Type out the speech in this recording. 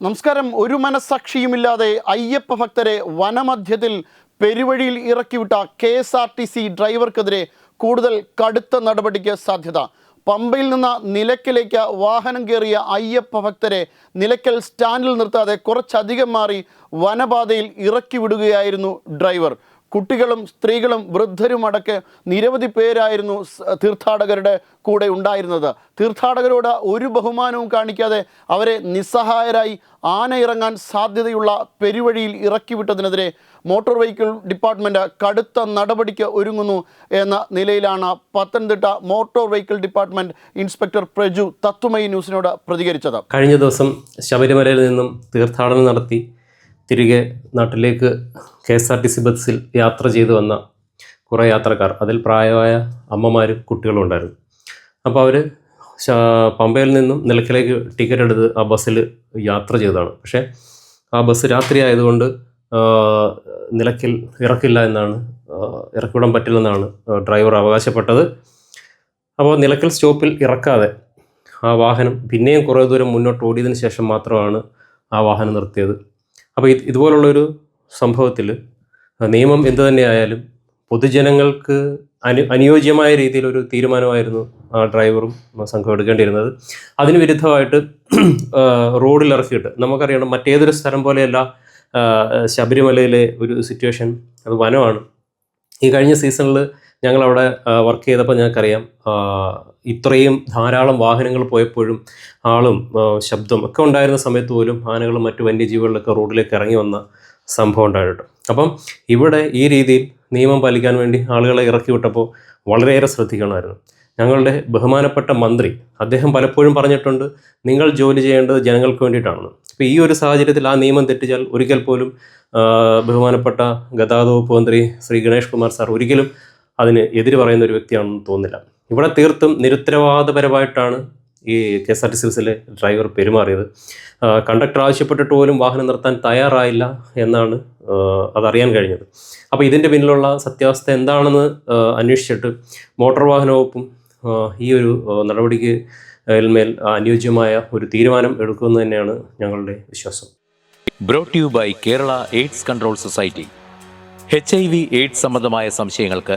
നമസ്കാരം. ഒരു മനസ്സാക്ഷിയുമില്ലാതെ അയ്യപ്പ ഭക്തരെ വനമധ്യത്തിൽ പെരുവഴിയിൽ ഇറക്കിവിട്ട K S R T C ഡ്രൈവർക്കെതിരെ കൂടുതൽ കടുത്ത നടപടിക്ക് സാധ്യത. പമ്പയിൽ നിന്ന് നിലയ്ക്കലേക്ക് വാഹനം കയറിയ അയ്യപ്പ ഭക്തരെ നിലയ്ക്കൽ സ്റ്റാൻഡിൽ നിർത്താതെ കുറച്ചധികം മാറി വനപാതയിൽ ഇറക്കി വിടുകയായിരുന്നു ഡ്രൈവർ. കുട്ടികളും സ്ത്രീകളും വൃദ്ധരും വൃദ്ധരുമടക്കെ നിരവധി പേരായിരുന്നു തീർത്ഥാടകരുടെ കൂടെ ഉണ്ടായിരുന്നത്. തീർത്ഥാടകരോട് ഒരു ബഹുമാനവും കാണിക്കാതെ അവരെ നിസ്സഹായരായി ആന ഇറങ്ങാൻ സാധ്യതയുള്ള പെരുവഴിയിൽ ഇറക്കിവിട്ടതിനെതിരെ മോട്ടോർ വെഹിക്കിൾ ഡിപ്പാർട്ട്മെന്റ് കടുത്ത നടപടിക്ക് ഒരുങ്ങുന്നു എന്ന നിലയിലാണ് Pathanamthitta motor vehicle department inspector Praju Tatwamayi ന്യൂസിനോട് പ്രതികരിച്ചത്. കഴിഞ്ഞ ദിവസം ശബരിമലയിൽ നിന്നും തീർത്ഥാടനം നടത്തി തിരികെ നാട്ടിലേക്ക് K S R T C ബസ്സിൽ യാത്ര ചെയ്തു വന്ന കുറേ യാത്രക്കാർ. അതിൽ പ്രായമായ അമ്മമാരും കുട്ടികളും ഉണ്ടായിരുന്നു. അപ്പോൾ അവർ പമ്പയിൽ നിന്നും നിലയ്ക്കലേക്ക് ടിക്കറ്റ് എടുത്ത് ആ ബസ്സിൽ യാത്ര ചെയ്തതാണ്. പക്ഷേ ആ ബസ് രാത്രി ആയതുകൊണ്ട് നിലക്കിൽ ഇറക്കില്ല എന്നാണ് ഇറക്കിവിടാൻ പറ്റില്ലെന്നാണ് ഡ്രൈവർ അവകാശപ്പെട്ടത്. അപ്പോൾ നിലക്കൽ സ്റ്റോപ്പിൽ ഇറക്കാതെ ആ വാഹനം പിന്നെയും കുറേ ദൂരം മുന്നോട്ട് ഓടിയതിന് ശേഷം മാത്രമാണ് ആ വാഹനം നിർത്തിയത്. അപ്പോൾ ഇത് ഇതുപോലുള്ളൊരു സംഭവത്തിൽ നിയമം എന്തു തന്നെയായാലും പൊതുജനങ്ങൾക്ക് അനു അനുയോജ്യമായ രീതിയിലൊരു തീരുമാനമായിരുന്നു ആ ഡ്രൈവറും സംഘം എടുക്കേണ്ടിയിരുന്നത്. അതിന് വിരുദ്ധമായിട്ട് റോഡിൽ ഇറക്കിയിട്ട് നമുക്കറിയണം മറ്റേതൊരു സ്ഥലം പോലെയല്ല ശബരിമലയിലെ ഒരു സിറ്റുവേഷൻ അത് വനമാണ്. ഈ കഴിഞ്ഞ സീസണിൽ ഞങ്ങളവിടെ വർക്ക് ചെയ്തപ്പോൾ ഞങ്ങൾക്കറിയാം ഇത്രയും ധാരാളം വാഹനങ്ങൾ പോയപ്പോഴും ആളും ശബ്ദം ഒക്കെ ഉണ്ടായിരുന്ന സമയത്ത് പോലും ആനകളും മറ്റു വന്യജീവികളിലൊക്കെ റോഡിലേക്ക് ഇറങ്ങി വന്ന സംഭവം ഉണ്ടായിട്ടുണ്ട്. അപ്പം ഇവിടെ ഈ രീതിയിൽ നിയമം പാലിക്കാൻ വേണ്ടി ആളുകളെ ഇറക്കി വിട്ടപ്പോൾ വളരെയേറെ ശ്രദ്ധിക്കണമായിരുന്നു. ഞങ്ങളുടെ ബഹുമാനപ്പെട്ട മന്ത്രി അദ്ദേഹം പലപ്പോഴും പറഞ്ഞിട്ടുണ്ട് നിങ്ങൾ ജോലി ചെയ്യേണ്ടത് ജനങ്ങൾക്ക് വേണ്ടിയിട്ടാണെന്ന്. അപ്പോൾ ഈ ഒരു സാഹചര്യത്തിൽ ആ നിയമം തെറ്റിച്ചാൽ ഒരിക്കൽ പോലും ബഹുമാനപ്പെട്ട ഗതാഗത വകുപ്പ് മന്ത്രി ശ്രീ ഗണേഷ് കുമാർ സാർ ഒരിക്കലും അതിന് എതിര് പറയുന്ന ഒരു വ്യക്തിയാണെന്ന് തോന്നുന്നില്ല. ഇവിടെ തീർത്തും നിരുത്തരവാദപരമായിട്ടാണ് ഈ K S R T C ബസ്സിലെ ഡ്രൈവർ പെരുമാറിയത്. കണ്ടക്ടർ ആവശ്യപ്പെട്ടിട്ട് പോലും വാഹനം നിർത്താൻ തയ്യാറായില്ല എന്നാണ് അതറിയാൻ കഴിഞ്ഞത്. അപ്പോൾ ഇതിന്റെ പിന്നിലുള്ള സത്യാവസ്ഥ എന്താണെന്ന് അന്വേഷിച്ചിട്ട് മോട്ടോർ വാഹന വകുപ്പും ഈ ഒരു നടപടിക്ക് മേൽ അനുയോജ്യമായ ഒരു തീരുമാനം എടുക്കുമെന്ന് തന്നെയാണ് ഞങ്ങളുടെ വിശ്വാസം. Brought you by Kerala AIDS control society H I V AIDS സംബന്ധമായ സംശയങ്ങൾക്ക്